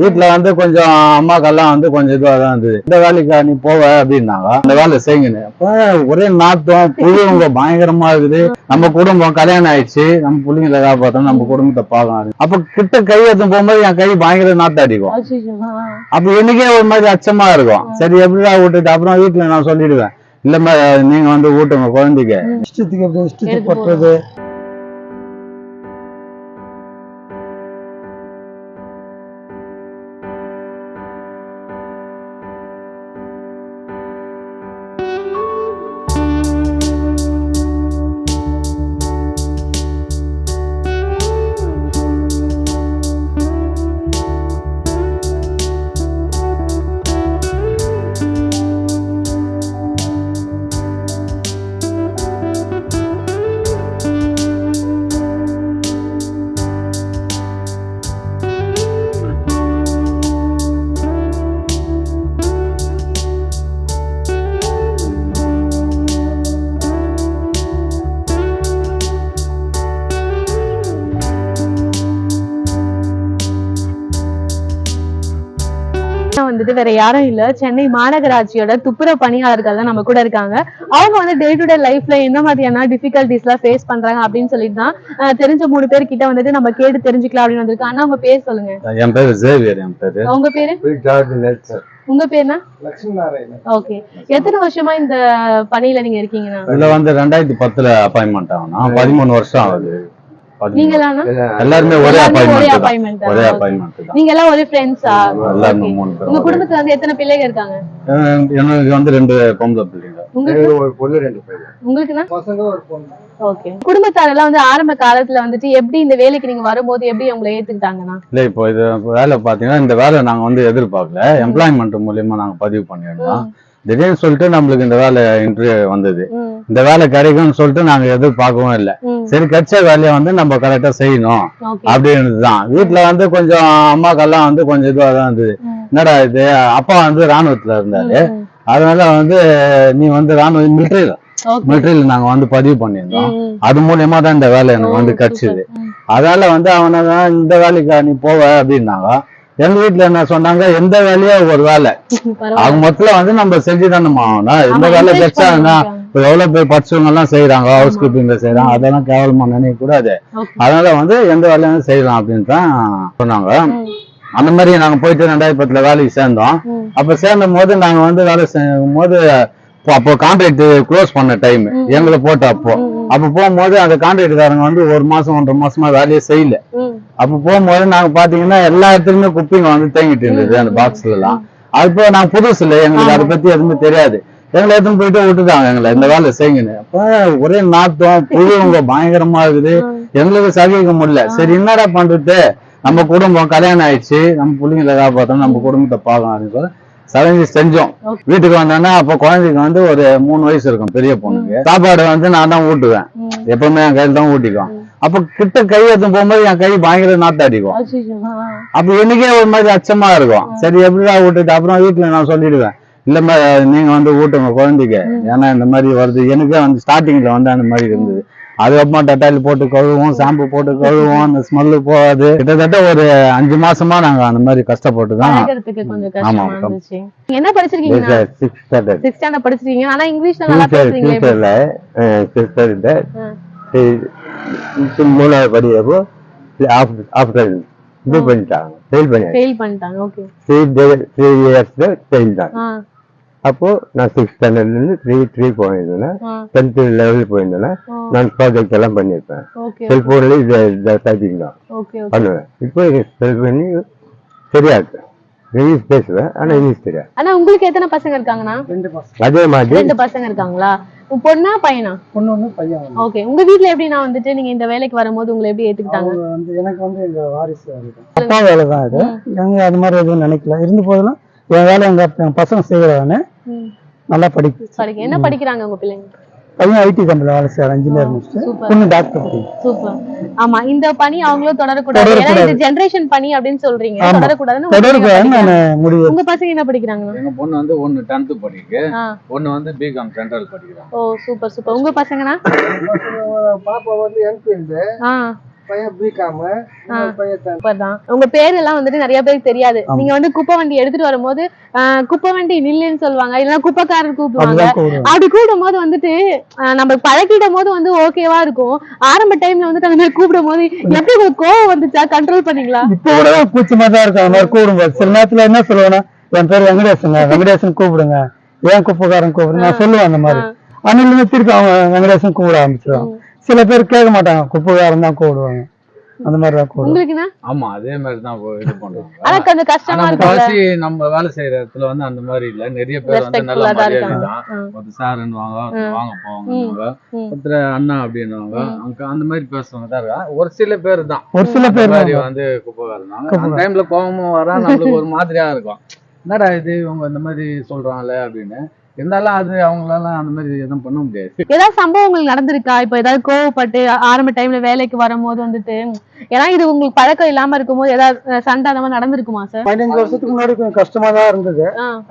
வீட்டுல வந்து கொஞ்சம் அம்மாக்கெல்லாம் வந்து கொஞ்சம் இதுவா தான் இருந்தது. இந்த வேலைக்கு நீ போவ அப்படின்னாங்க. அந்த வேலை செய்யுங்கன்னு. அப்ப ஒரே நாத்தம் புழுவங்க பயங்கரமா இருக்குது. நம்ம குடும்பம் கல்யாணம் ஆயிடுச்சு. நம்ம பிள்ளைங்களை காப்பாற்றணும் நம்ம குடும்பத்தை பார்க்கணும் அப்ப கிட்ட கை எடுத்து போகும்போது என் கை பயங்கர நாத்தம் அடிக்கும். அப்ப எனக்கே ஒரு மாதிரி அச்சமா இருக்கும். சரி எப்படிடா விட்டுட்டு? அப்புறம் வீட்டுல நான் சொல்லிடுவேன். இல்லம்மா நீங்க வந்து ஊட்டுங்க குழந்தைக்கு. இஷ்டத்துக்கு இஷ்டத்துக்கு பட்டுறது வந்துட்டு வேற யாரும் இல்ல. சென்னை மாநகராட்சியோட துப்புரவு பணியாளர்கள் தான் நம்ம கூட இருக்காங்க. அவங்க வந்து டே டு டே லைஃப்ல என்ன மாதிரியான டிஃபிகல்டிஸ் எல்லாம் ஃபேஸ் பண்றாங்க அப்படின்னு சொல்லிட்டு தான் தெரிஞ்ச மூணு பேர் கிட்ட வந்துட்டு நம்ம கேட்டு தெரிஞ்சுக்கலாம் அப்படின்னு வந்திருக்கோம். ஆனா உங்க பேர் சொல்லுங்க. என் பேரு ஜேவியர் என் பேரு. உங்க பேரு? உங்க பேர்னா லட்சுமி நாராயணன் ஓகே எத்தனை வருஷமா இந்த பணியில நீங்க இருக்கீங்கண்ணா? இதுல வந்து ரெண்டாயிரத்தி பத்துல அப்பாயின்மெண்ட் ஆகணும் பதிமூணு வருஷம் ஆகுது. எல்லாருமே ஒரே அப்பாயின்மெண்ட். ஒரே. அப்பாயின்மெண்ட் நீங்க எல்லாம் ஒரே ஃப்ரெண்ட்ஸா எல்லாருமே மூணு பேர் உங்க. குடும்பத்துல வந்து எத்தனை பிள்ளைங்க இருக்காங்க? எனக்கு- எனக்கு வந்து ரெண்டு பொம்பளை பிள்ளைங்க. உங்களுக்கு? ஒரு பொண்ணு ரெண்டு பையன் உங்களுக்குன்னா? பசங்க ஒரு பொண்ணு. ஓகே குடும்பத்தாரெல்லாம் வந்து ஆரம்ப காலத்துல வந்துட்டு எப்படி இந்த வேலைக்கு நீங்க வரும்போது எப்படி உங்களை ஏத்துக்கிட்டாங்கண்ணா இல்ல இப்போ இது வேலை பாத்தீங்கன்னா இந்த வேலை நாங்க வந்து எதிர்பார்க்கல. எம்ப்ளாய்மெண்ட் மூலியமா நாங்க பதிவு பண்ணியிருந்தோம். திடீர்னு சொல்லிட்டு நம்மளுக்கு இந்த வேலை இன்டர்வியூ வந்தது. இந்த வேலை கிடைக்கும்னு சொல்லிட்டு நாங்க எதிர்பார்க்கவும் இல்லை. ம், சரி கிடைச்ச வேலையை வந்து நம்ம கரெக்டா செய்யணும் அப்படின்னு தான் வீட்டுல வந்து கொஞ்சம் அம்மாக்கெல்லாம் வந்து கொஞ்சம் இதுவா தான் இருந்தது. என்னடா இது? அப்பா வந்து ராணுவத்துல இருந்தாரு. அதனால வந்து நீ வந்து ராணுவ மிலிட்டரியில ஓகே. மிலிட்டரியில நாங்க வந்து பதிவு பண்ணியிருந்தோம். அது மூலியமா தான் இந்த வேலை எனக்கு வந்து. கிடைச்சது. அதனால வந்து அவனை தான் இந்த வேலைக்கு நீ போவ அப்படின்னாங்க. எங்க வீட்டுல என்ன சொன்னாங்க? எந்த வேலையோ ஒரு வேலை. அவங்க மொத்தம் வந்து நம்ம செஞ்சு தானே ஆகணும் எந்த வேலை பண்ணிருக்காங்க. இப்ப எவ்வளவு பேர் படிச்சவங்க எல்லாம் செய்யறாங்க ஹவுஸ் கீப்பிங்ல செய்யறாங்க அதெல்லாம் கேவலமா நினைக்க கூடாது. அதனால வந்து எந்த வேலையும் செய்யலாம் அப்படின்னு தான் சொன்னாங்க. அந்த மாதிரி நாங்க போயிட்டு ரெண்டாயிரத்தி பத்துல வேலைக்கு சேர்ந்தோம். அப்ப சேர்ந்த போது நாங்க வந்து வேலை செய்யும் போது அப்போ- கான்ட்ராக்ட் க்ளோஸ் பண்ண டைம். எங்களை போட்ட அப்போ. அப்ப போகும்போது அந்த கான்ட்ராக்ட்காரங்க வந்து ஒரு மாசம் ஒன்றரை மாசமா வேலையே செய்யல. அப்ப போகும்போது நாங்க பாத்தீங்கன்னா எல்லா இடத்துலயுமே குப்பைங்க வந்து தேங்கிட்டு இருந்தது அந்த பாக்ஸ்ல எல்லாம் அப்போ நாங்க புதுசு இல்லை எங்களுக்கு அதை பத்தி எதுவுமே தெரியாது. எங்களை எடுத்துன்னு போயிட்டு விட்டுட்டாங்க எங்களை இந்த வேலை செய்யுங்கன்னு. அப்ப ஒரே நாத்தம் புழுவங்க பயங்கரமா இருக்குது. எங்களுக்கு சகிக்க முடியல. சரி என்னடா பண்றது? நம்ம குடும்பம் கல்யாணம் ஆயிடுச்சு. நம்ம பிள்ளைங்களை காப்பாற்றணும் நம்ம குடும்பத்தை பார்க்கணும் அப்படின்னு சொல்லி சமைச்சு செஞ்சோம். வீட்டுக்கு வந்தோன்னா அப்ப குழந்தைக்கு வந்து ஒரு மூணு வயசு இருக்கும் பெரிய பொண்ணுக்கு. சாப்பாடு வந்து நான் தான் ஊட்டுவேன். எப்பவுமே என் கையில் தான் ஊட்டிக்குவேன். அப்ப கிட்ட கை எடுத்து போகும்போது என் கை பயங்கர ஆ, அப்ப எனக்கே ஒரு மாதிரி அச்சமா இருக்கும். சரி எப்படிடா விட்டுட்டு அப்புறம் வீட்டுல நான் சொல்லிடுவேன். இல்லம்மா நீங்க வந்து ஊட்டுங்க குழந்தைக்கு. ஏன்னா இந்த மாதிரி வருது. எனக்கே வந்து ஸ்டார்டிங்ல வந்து அந்த மாதிரி இருந்தது. அதுக்கப்புறமா டட்டாயில் போட்டு கழுவுவோம் ஷாம்பு போட்டு கழுவுவோம் அந்த ஸ்மெல்லு போகாது. கிட்டத்தட்ட ஒரு அஞ்சு மாசமா நாங்க அந்த மாதிரி கஷ்டப்பட்டு தான் ஆமா. என்ன படிச்சிருக்கீங்க? சிக்ஸ் ஸ்டாண்டர்ட் சிக்ஸ் ஸ்டாண்டர்ட் படிச்சிருக்கீங்க. ஆனா இங்கிலீஷ்ல நல்லா பேசுறீங்க சிஸ்டர்கிட்ட ஆ. மூணாவது படிக்கிறப்போ ஆஃப்டர் இது பண்ணிட்டாங்க. ஃபெயில் பண்ணிட்டாங்க ஃபெயில் பண்ணிட்டாங்க ஓகே த்ரீ த்ரீ இயர்ஸ்ல ஃபெயில் தான். அப்போ நான் சிக்ஸ் ஸ்டாண்டர்ட்லேருந்து த்ரீ த்ரீ போயிருந்தேன். ஆ. டென்த்து லெவல் போயிருந்தேன். ஆ. நான் ப்ராஜெக்ட் எல்லாம் பண்ணியிருப்பேன். ஓகே செல்ஃபோனில் இது டைப்பிங் தான். ஓகே ஓகே பண்ணுவேன். இப்போ ஸ்பெல் பண்ணி சரியா இருக்கு இங்கிலீஷ் பேசுவேன் ஆனால் இங்கிலீஷ் தெரியாது. ஆனா உங்களுக்கு எத்தனை பசங்க இருக்காங்கண்ணா? அதே மாதிரி ரெண்டு பசங்க இருக்காங்களா? பொண்ணா பையனா? பொண்ணு ஒண்ணு பையன் ஓகே உங்க வீட்ல எப்படின்னா வந்துட்டு நீங்க இந்த வேலைக்கு வரும்போது உங்களை எப்படி ஏத்துக்கிட்டாங்க? வந்து எனக்கு வந்து எங்க வாரிசு அப்பா வேலை தான். இது. எங்க அது மாதிரி எதுவும் நினைக்கல. இருந்த போதெல்லாம் என் வேலை எங்க பசங்க செய்யறானே ம். நல்லா படிப்பு. என்ன படிக்கிறாங்க உங்க பிள்ளைங்க? பையன் ஐடி கம்பெனியில் வேலை செய்யறான் இன்ஜினியர் பொண்ணு டாக்டர் சூப்பர். ஆமா இந்த பணி அவங்களும் தொடரக்கூடாது. ஏன்னா இது ஜெனரேஷன் பணி அப்படின்னு சொல்றீங்க. தொடரக்கூடாதுன்னு படிக்கிறாங்க. முடிவு உங்க பசங்க என்ன படிக்கிறாங்கண்ணா எங்க பொண்ணு வந்து ஒன்னு டென்த் படிக்கு. ஆ. ஒன்னு வந்து பிகாம் சென்ட்ரல் படிக்கிறான் ஓ சூப்பர் சூப்பர். உங்க பசங்கண்ணா? பாப்பா வந்து என்ஃபீல்டு உங்க பேர் எல்லாம் வந்துட்டு நிறைய பேருக்கு தெரியாது. நீங்க வந்து குப்பை வண்டி எடுத்துட்டு வரும்போது ஆஹ், குப்பை வண்டி நில்லுன்னு சொல்லுவாங்க. இல்லைன்னா குப்பைக்காரர் கூப்பிடுவாங்க. அப்படி கூப்பிடும் போது வந்துட்டு ஆஹ், நம்ம பழக்கிடும் போது வந்து ஓகேவா இருக்கும். ஆரம்ப டைம்ல வந்துட்டு அந்த மாதிரி கூப்பிடும் போது எப்படி உங்களுக்கு கோவம் வந்துச்சா? கண்ட்ரோல் பண்ணீங்களா? இப்போ கூட கூச்சமா தான் இருக்கும். அந்த மாதிரி கூப்பிடும்போது சில நேரத்துல என்ன சொல்லுவேன்னா என் பேர் வெங்கடேசங்க வெங்கடேசன் கூப்பிடுங்க. ஏன் குப்பைக்காரன் கூப்பிடுங்க? நான் சொல்லுவேன் அந்த மாதிரி. அன்னிலிருந்து திருப்பி அவங்க வெங்கடேசன் கூப்பிட ஆரம்பிச்சிருவாங்க. சில பேர் கேட்க மாட்டாங்க. குப்பைக்காரன் தான் கூப்பிடுவாங்க அந்த மாதிரி தான் உங்களுக்குன்னா? ஆமா அதே மாதிரி தான் இது பண்ணுவாங்க. நம்ம வேலை செய்யற இடத்துல வந்து அந்த மாதிரி இல்ல. நிறைய பேர் வந்து நல்ல மரியாதை தான். ஒருத்தர் சாருன்னு வாங்க போவாங்க. ஒருத்தர் அண்ணா அப்படின்னுவாங்க. அங்க அந்த மாதிரி பேசுறவங்க தான் இருக்கா ஒரு சில பேர் தான். ஒரு சில பேர் மாதிரி வந்து குப்பைக்காரனாங்க அந்த டைம்ல கோவமும் வரா நம்மளுக்கு ஒரு மாதிரியா இருக்கும். என்னடா இது? இவங்க இந்த மாதிரி சொல்றாங்களே அப்படின்னு. இருந்தாலும் அது அவங்களால அந்த மாதிரி எதுவும் பண்ண முடியாது. ஏதாவது சம்பவம் உங்களுக்கு நடந்திருக்கா? இப்ப ஏதாவது கோவப்பட்டு ஆரம்ப டைம்ல வேலைக்கு வரும்போது வந்துட்டு ஏன்னா இது உங்களுக்கு பழக்கம் இல்லாம இருக்கும்போது ஏதாவது சண்டை அந்த மாதிரி நடந்திருக்குமா சார் பதினஞ்சு வருஷத்துக்கு முன்னாடி கொஞ்சம் கஷ்டமா தான் இருந்தது.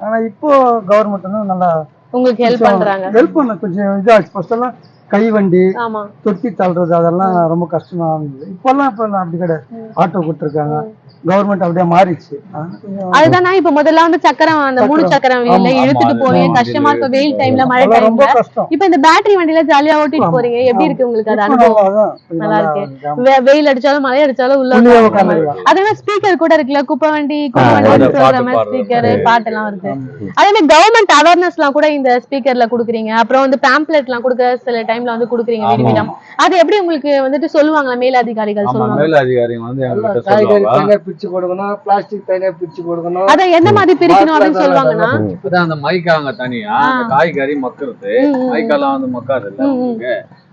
ஆனா இப்போ கவர்மெண்ட் வந்து நல்லா உங்களுக்கு ஹெல்ப் பண்றாங்க. ஹெல்ப் பண்ண கொஞ்சம் இதாச்சு. ஃபர்ஸ்ட் எல்லாம் கை வண்டி ஆமா. தொட்டி தள்ளுறது அதெல்லாம் ரொம்ப கஷ்டமா இருந்தது. இப்பெல்லாம் இப்ப அப்படி கிடையாது. ஆட்டோ கொடுத்துருக்காங்க. கவர்மெண்ட் அப்படியே கொஞ்சம் அதுதான்? இப்ப முதல்ல வந்து சக்கரம் அந்த மூணு சக்கரம் இழுத்துட்டு அது கஷ்டமா இருக்கும். வெயில் டைம்ல மழை டைம்ல இப்ப இந்த பேட்டரி வண்டியில ஜாலியா ஓட்டிட்டு. போறீங்க. எப்படி இருக்கு உங்களுக்கு அது அனுபவம்? நல்லா இருக்கு. வெயில் அடிச்சாலும் மழை அடிச்சாலும் உள்ள. அதே மாதிரி ஸ்பீக்கர் கூட இருக்குல்ல குப்பை வண்டி குப்பை வண்டி. ஸ்பீக்கர். பாட்டு எல்லாம் இருக்கு. அதே மாதிரி கவர்மெண்ட் அவேர்னஸ் எல்லாம் கூட இந்த ஸ்பீக்கர்ல குடுக்குறீங்க. அப்புறம் வந்து பேம்ப்ளெட் எல்லாம் கொடுக்க சில டைம்ல வந்து குடுக்குறீங்க வீடு அது எப்படி உங்களுக்கு வந்துட்டு சொல்லுவாங்களா மேல் அதிகாரிகள் சொல்லுவாங்க? மேல் அதிகாரிங்க வந்து எங்ககிட்ட காய்கறி சொல்லுவாங்க. தனியா பிரிச்சு கொடுக்கணும் பிளாஸ்டிக் தனியா பிரிச்சு கொடுக்கணும். அத எந்த மாதிரி பிரிக்கணும் அப்படின்னு சொல்லுவாங்கன்னா? அதான் அந்த மைக்காங்க தனியா அந்த காய்கறி மக்குறது. மைக்கெல்லாம் வந்து மக்காது இல்ல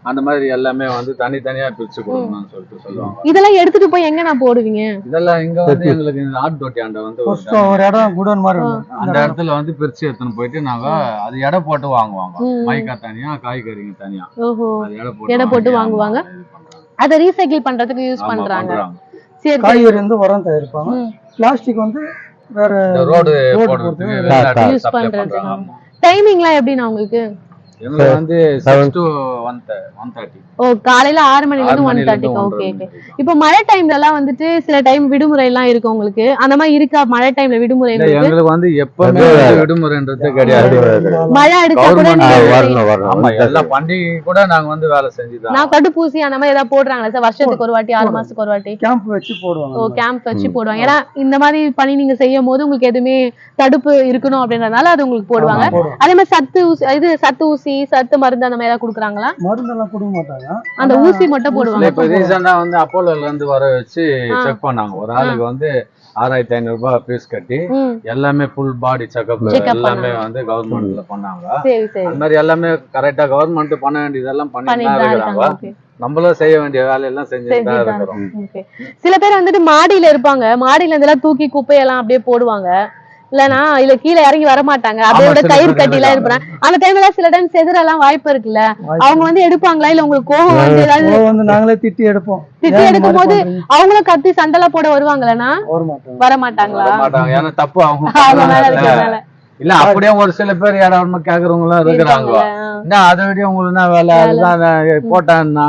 அந்த மாதிரி எல்லாமே வந்து தனித்தனியா பிரிச்சு கொடுக்கணும்னு சொல்லிட்டு சொல்லுவாங்க இதெல்லாம் எடுத்துட்டு போய் எங்க நான் போடுவீங்க இதெல்லாம் இங்க வந்து எங்களுக்கு இந்த ஆட்டு தொட்டி ஆண்ட வந்து ஒரு இடம் குடோன் மாதிரி. அந்த இடத்துல வந்து பிரிச்சு எடுத்துன்னு போயிட்டு நாங்க அது எடை போட்டு வாங்குவாங்க. மைக்கா தனியா காய்கறிங்க தனியா ஓஹோ அது எடை போட்டு எடை போட்டு வாங்கி வாங்குவாங்க. அத ரீசைக்கிள் பண்றதுக்கு யூஸ் பண்றாங்க. சரி காய்கறி வந்து உரம் தயாரிப்பாங்க. பிளாஸ்டிக் வந்து வேற ரோடு யூஸ். பண்றாங்க. டைமிங்லாம் எப்படிண்ணா உங்களுக்கு எங்களுக்கு வந்து six to one one thirty ஓ காலையில ஆறு மணில இருந்து ஒன் தேர்ட்டிக்கு ஓகே ஓகே இப்போ மழை டைம்ல எல்லாம் வந்துட்டு சில டைம் விடுமுறை எல்லாம் இருக்கும் உங்களுக்கு. அந்த மாதிரி இருக்கா? மழை டைம்ல விடுமுறை இல்ல உங்களுக்கு எங்களுக்கு வந்து எப்பவுமே வந்து விடுமுறைன்றது கிடையாது. மழை அடிச்சா கூட Government நீங்க ஆ, வந்து- வரணும் ஆமா வரணும் எல்லா பண்டிகை கூட நாங்க வந்து வேலை செஞ்சுதான். நான் தடுப்பூசி அந்த மாதிரி ஏதாவது போடுறாங்களா? சார் வருஷத்துக்கு ஒரு வாட்டி ஆறு மாசத்துக்கு ஒரு வாட்டி? கேம்ப் வச்சு போடுவாங்க. ஓ கேம்ப் வச்சு போடுவாங்க. ஏன்னா இந்த மாதிரி பணி நீங்க செய்யும் போது உங்களுக்கு எதுவுமே தடுப்பு இருக்கணும் அப்படின்றதுனால அது உங்களுக்கு போடுவாங்க. போடுவாங்க. அதே மாதிரி சத்து ஊசி இது சத்து ஊசி சத்து மருந்து அந்த மாதிரி ஏதாவது கொடுக்குறாங்களா? மருந்தெல்லாம் கொடுக்க மாட்டாங்க. அந்த ஊசி மட்டும் போடுவாங்க. இப்ப ரீசெண்டா வந்து அப்போலோல இருந்து வர வச்சு. செக் பண்ணாங்க. ஒரு ஆளுக்கு வந்து ஆறாயிரத்தி ஐநூறு ரூபாய் ஃபீஸ் கட்டி ம். எல்லாமே ஃபுல் பாடி செக்அப் எல்லாமே. வந்து கவர்மெண்ட்ல பண்ணாங்க. சரி சரி. அந்த மாதிரி எல்லாமே கரெக்டா கவர்மெண்ட் பண்ண வேண்டியதெல்லாம் பண்ணிட்டு இருக்கிறாங்க. நம்மளும் செய்ய வேண்டிய வேலையெல்லாம் செஞ்சுட்டு இருக்கிறோம். ஓகே சில பேர் வந்துட்டு மாடியில இருப்பாங்க. மாடியில இதெல்லாம் தூக்கி குப்பையெல்லாம் அப்படியே போடுவாங்க. இல்லனா இல்ல கீழே இறங்கி வர மாட்டாங்க. கயிறு பேர் கட்டி எல்லாம். இருப்பாங்க அந்த டைம்ல சில டைம் செதுறெல்லாம் வாய்ப்பு இருக்குல்ல. அவங்க வந்து எடுப்பாங்களா? இல்ல உங்களுக்கு கோவம் வந்து ஏதாவது நாங்களே திட்டி எடுப்போம். திட்டி எடுக்கும் போது? அவங்களும் கத்தி சண்டைலாம் போட வருவாங்களா வர மாட்டாங்க வர மாட்டாங்களா வர மாட்டாங்க ஏன்னா தப்பு அவங்க இல்ல அப்படியே ஒரு சில பேர் யாராவது கேக்குறவங்களும் இருக்கிறாங்க. என்ன அதை விட உங்களுக்கு என்ன வேலை? அதுதான் நான் போட்டான்னா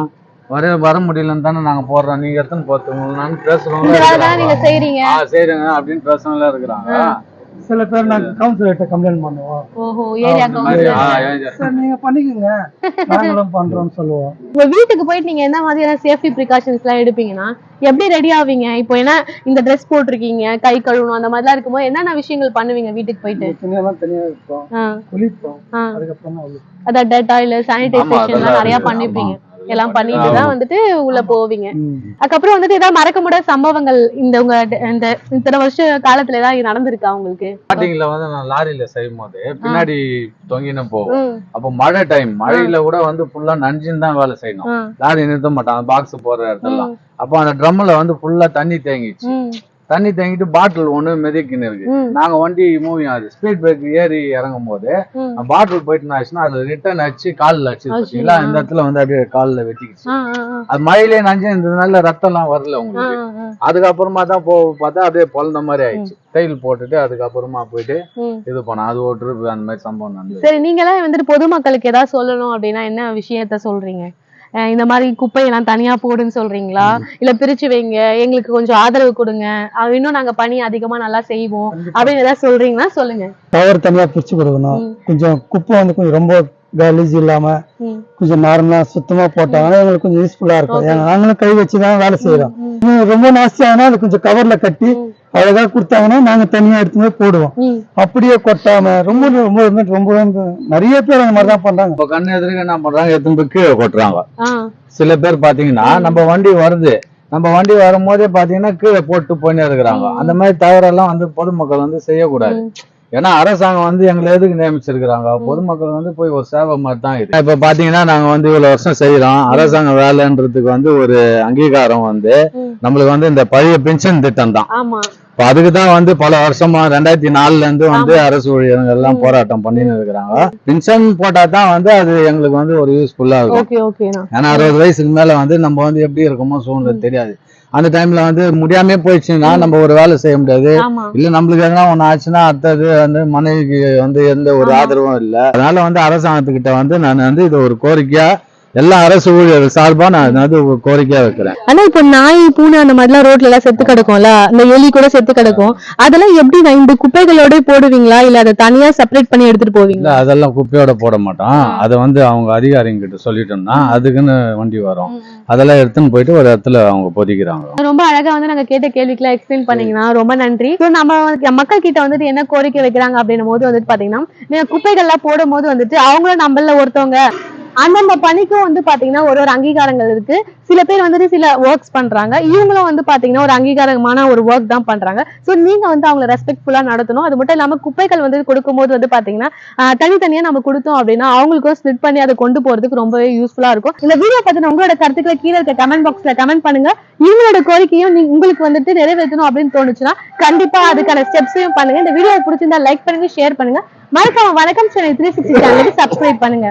வர வர முடியலன்னு தானே நாங்க போடுறோம். நீங்க எடுத்துன்னு உங்களுக்கு பேசுறவங்க செய்றீங்க. ஆ சரிங்க அப்படின்னு பேசுறவங்க இருக்கிறாங்க. சில பேர் நாங்க கவுன்சிலர்கிட்ட கம்ப்ளைண்ட் பண்ணுவோம். ஓஹோ ஏரியா கவுன்சிலர் சார்? நீங்க பண்ணிக்கோங்க. நாங்களும் பண்றோம்னு சொல்லுவோம். உங்க வீட்டுக்கு போயிட்டு நீங்க என்ன மாதிரியான சேஃப்டி ப்ரிகாஷன்ஸ் எல்லாம் எடுப்பீங்கன்னா எப்படி ரெடி ஆவீங்க? இப்போ என்ன இந்த ட்ரெஸ் போட்டிருக்கீங்க கை கழுவணும் அந்த மாதிரிலாம் இருக்கும்போது என்னென்ன விஷயங்கள் பண்ணுவீங்க வீட்டுக்கு போயிட்டு? துணியெல்லாம் தனியா வைப்போம். குளிப்போம். அதுக்கப்புறம் அதான் டெட்டாயில் சானிடைசேஷன் எல்லாம் அதெல்லாம் நிறைய இருக்கு. எல்லாம் பண்ணிட்டு தான் வந்துட்டு உள்ள போவீங்க. அதுக்கப்புறம் வந்துட்டு ஏதாவது மறக்க முடியாத சம்பவங்கள் இந்த உங்க இந்த இத்தனை வருஷ காலத்துல ஏதாவது நடந்திருக்கா உங்களுக்கு? ஸ்டார்டிங்ல வந்து நான் லாரியில செய்யும் போது பின்னாடி தொங்கின போகும் ம், அப்போ மழை டைம் மழையில கூட வந்து ஃபுல்லா நஞ்சுன்னு தான் வேலை செய்யணும். லாரி நிறுத்த மாட்டாங்க பாக்ஸ் போற இடத்துல. அப்போ அந்த ட்ரம்ல வந்து ஃபுல்லா தண்ணி தேங்கிச்சு. தண்ணி தேங்கிட்டு பாட்டில் ஒண்ணு மிதக்கின்னு இருக்கு. நாங்க வண்டி மூவிங் ஆகுது. ஸ்பீட் பிரேக் ஏறி இறங்கும் போது. பாட்டில் போயிட்டு ஆச்சுன்னா அது ரிட்டர்ன் அடிச்சு கால்ல அடிச்சு அடிச்சு, பாத்தீங்களா ஆ. இந்த இடத்துல வந்து அப்படியே கால்ல வெட்டிக்கிச்சு. அது மழையிலே நஞ்சு இருந்ததுனால ரத்தம் எல்லாம் வரல உங்களுக்கு. அதுக்கப்புறமா தான் போ பார்த்தா அப்படியே பொழந்த மாதிரி ஆயிடுச்சு. டைல் போட்டுட்டு அதுக்கப்புறமா போயிட்டு. இது பண்ணோம். அது ஒரு ட்ரிப் அந்த மாதிரி சம்பவம் நடந்தது. சரி நீங்க எல்லாம் வந்துட்டு பொதுமக்களுக்கு ஏதாவது சொல்லணும் அப்படின்னா என்ன விஷயத்த சொல்றீங்க? இந்த மாதிரி குப்பையெல்லாம் தனியா போடுன்னு சொல்றீங்களா? இல்ல பிரிச்சு வைங்க எங்களுக்கு கொஞ்சம் ஆதரவு கொடுங்க. இன்னும் நாங்க பணி அதிகமா நல்லா செய்வோம். அப்படின்னு ஏதாவது சொல்றீங்களா? சொல்லுங்க. கவர் தனியா பிரிச்சு கொடுக்கணும். கொஞ்சம் குப்பை வந்து கொஞ்சம் ரொம்ப கலீஜ் இல்லாம. கொஞ்சம் நார்மலா சுத்தமா போட்டாங்கன்னா எங்களுக்கு கொஞ்சம் யூஸ்ஃபுல்லா இருக்கும். ஏன்னா நாங்களும் கை வச்சுதான் வேலை செய்யறோம் ரொம்ப நாஸ்தி ஆனா அது கொஞ்சம் கவர்ல கட்டி. அழகா கொடுத்தாங்கன்னா நாங்க தனியா எடுத்து போய் போடுவோம். அப்படியே கொட்டாம ரொம்ப ரொம்ப ரொம்ப நிறைய பேர் அந்த மாதிரி தான் பண்றாங்க. இப்போ கண்ணு எதிர்க்க என்ன பண்றாங்க? எடுத்துன்னு போய் கீழே கொட்டுறாங்க. சில பேர் பாத்தீங்கன்னா நம்ம வண்டி வருது. நம்ம வண்டி வரும்போதே பாத்தீங்கன்னா கீழே போட்டு போயினே இருக்கிறாங்க. அந்த மாதிரி தவறெல்லாம் வந்து பொதுமக்கள் வந்து செய்யக்கூடாது. ஏன்னா அரசாங்கம் வந்து எங்களை எதுக்கு நியமிச்சிருக்கிறாங்க? பொதுமக்கள் வந்து போய் ஒரு சேவை மாதிரி தான் இது இப்ப பாத்தீங்கன்னா நாங்க வந்து இவ்வளவு வருஷம் செய்யறோம் அரசாங்க வேலைன்றதுக்கு வந்து ஒரு அங்கீகாரம் வந்து. நம்மளுக்கு வந்து இந்த பழைய பென்ஷன் திட்டம் தான். இப்ப அதுக்கு தான் வந்து பல வருஷமா ரெண்டாயிரத்தி நாலுல இருந்து வந்து அரசு ஊழியர்கள் எல்லாம் போராட்டம் பண்ணின்னு இருக்கிறாங்க. பென்ஷன் போட்டா தான் வந்து அது எங்களுக்கு வந்து ஒரு யூஸ்ஃபுல்லா இருக்கும். ஏன்னா அறுபது வயசுக்கு மேல வந்து நம்ம வந்து எப்படி இருக்கோமோ சூழ்நிலை தெரியாது. அந்த டைம்ல வந்து முடியாம போயிடுச்சுன்னா நம்ம ஒரு வேலை செய்ய முடியாது. இல்ல நம்மளுக்கு எதனா ஒண்ணு ஆச்சுன்னா அடுத்தது வந்து மனைவிக்கு வந்து எந்த ஒரு. ஆதரவும் இல்ல. அதனால வந்து அரசாங்கத்துக்கிட்ட வந்து நான் வந்து இது ஒரு கோரிக்கையா எல்லா அரசு ஊழியர்கள் சார்பா நான் ஒரு கோரிக்கையா வைக்கிறேன். ஆனா இப்போ நாய் பூனை அந்த மாதிரிலாம் ரோட்ல எல்லாம் செத்து கிடக்கும்ல இந்த எலி கூட செத்து கிடக்கும். அதெல்லாம் எப்படி நான் இந்த குப்பைகளோட போடுவீங்களா? இல்ல அதை தனியா செப்பரேட் பண்ணி எடுத்துட்டு இல்ல போவீங்களா அதெல்லாம் குப்பையோட போட மாட்டோம். அதை வந்து அவங்க அதிகாரிங்க கிட்ட சொல்லிட்டோம்னா அதுக்குன்னு வண்டி வரும். அதெல்லாம் எடுத்துன்னு போயிட்டு ஒரு இடத்துல அவங்க பொதிக்கிறாங்க. ரொம்ப அழகா வந்து நாங்க கேட்ட கேள்விக்கெல்லாம் எக்ஸ்பிளைன் பண்ணீங்கன்னா ரொம்ப நன்றி. நம்ம வந்து மக்கள் கிட்ட வந்துட்டு என்ன கோரிக்கை வைக்கிறாங்க அப்படின்னும் போது வந்துட்டு பாத்தீங்கன்னா நீங்க குப்பைகள்லாம் போடும் போது வந்துட்டு அவங்களும் நம்மள ஒருத்தவங்க. அந்தந்த பணிக்கும் வந்து பாத்தீங்கன்னா ஒரு ஒரு அங்கீகாரங்கள் இருக்கு. சில பேர் வந்துட்டு சில ஒர்க்ஸ் பண்றாங்க. இவங்களும் வந்து பாத்தீங்கன்னா ஒரு அங்கீகாரமான ஒரு ஒர்க் தான் பண்றாங்க. சோ நீங்க வந்து அவங்களை ரெஸ்பெக்ட்ஃபுல்லா நடத்தணும். அது மட்டும் இல்லாம குப்பைகள் வந்து கொடுக்கும்போது வந்து பாத்தீங்கன்னா தனித்தனியா நம்ம கொடுத்தோம் அப்படின்னா அவங்களுக்கும் ஸ்பிளிட் பண்ணி அதை கொண்டு போறதுக்கு ரொம்பவே யூஸ்ஃபுல்லா இருக்கும். இந்த வீடியோ பத்தின உங்களோட கருத்துக்களை கீழே இருக்க கமெண்ட் பாக்ஸ்ல கமெண்ட் பண்ணுங்க. இவங்களோட கோரிக்கையும் உங்களுக்கு வந்துட்டு நிறைவேற்றணும் அப்படின்னு தோணுச்சுன்னா கண்டிப்பா அதுக்கான ஸ்டெப்ஸையும் பண்ணுங்க. இந்த வீடியோ பிடிச்சிருந்தா லைக் பண்ணுங்க ஷேர் பண்ணுங்க. மறக்காம வணக்கம். சேனல் த்ரீ சிக்ஸ்டி சேனலுக்கு சப்ஸ்கிரைப் பண்ணுங்க.